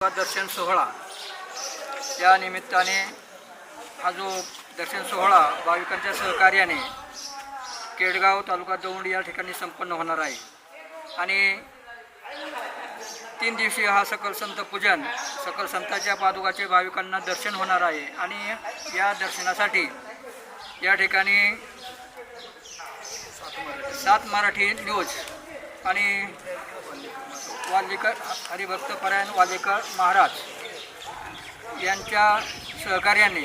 दर्शन सोहळा. या निमित्ताने हा जो दर्शन सोहळा भाविकांच्या सहकार्याने केडगाव तालुका दौंड या ठिकाणी संपन्न होणार आहे. आणि तीन दिवसीय हा सकल संत पूजन सकल संतांच्या पादुकाचे भाविकांना दर्शन होणार आहे. आणि या दर्शनासाठी या ठिकाणी सात मराठी न्यूज आणि वाल्मिकर हरिभक्त परायण वाल्मिकर महाराज यांच्या सहकार्याने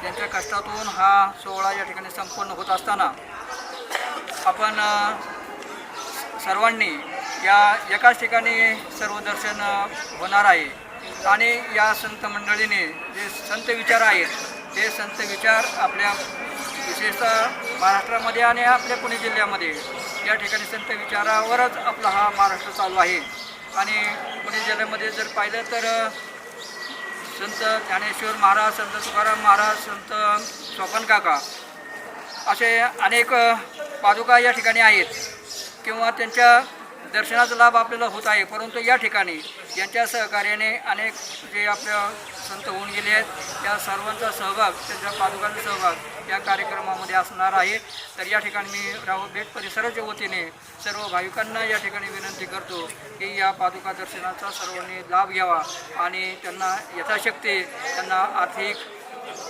त्यांच्या कष्टातून हा सोहळा या ठिकाणी संपन्न होत असताना आपण सर्वांनी या एकाच ठिकाणी सर्व दर्शन होणार आहे. आणि या संत मंडळीने जे संत विचार आहेत ते संत विचार आपल्या विशेषतः महाराष्ट्रामध्ये आणि आपल्या पुणे जिल्ह्यामध्ये या ठिकाणी संत विचारावरच आपला हा महाराष्ट्र चालू आहे. आणि पुणे जिल्ह्यामध्ये जर पाहिलं तर संत ज्ञानेश्वर महाराज संत तुकाराम महाराज संत स्वपन काका असे अनेक पादुका या ठिकाणी आहेत. किंवा त्यांच्या दर्शनाचा लाभ आपल्याला होत आहे. परंतु या ठिकाणी यांच्या सहकार्याने अनेक जे आपल्या संत होऊन गेले आहेत त्या सर्वांचा सहभाग त्यांच्या पादुकांचा सहभाग या कार्यक्रमामध्ये असणार आहे. तर या ठिकाणी मी राव भेट परिसराच्या वतीने सर्व भाविकांना या ठिकाणी विनंती करतो की या पादुका दर्शनाचा सर्वांनी लाभ घ्यावा आणि त्यांना यथाशक्ती त्यांना आर्थिक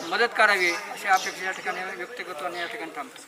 मदत करावी अशी अपेक्षा या ठिकाणी व्यक्त करतो आणि या ठिकाणी थांबतो.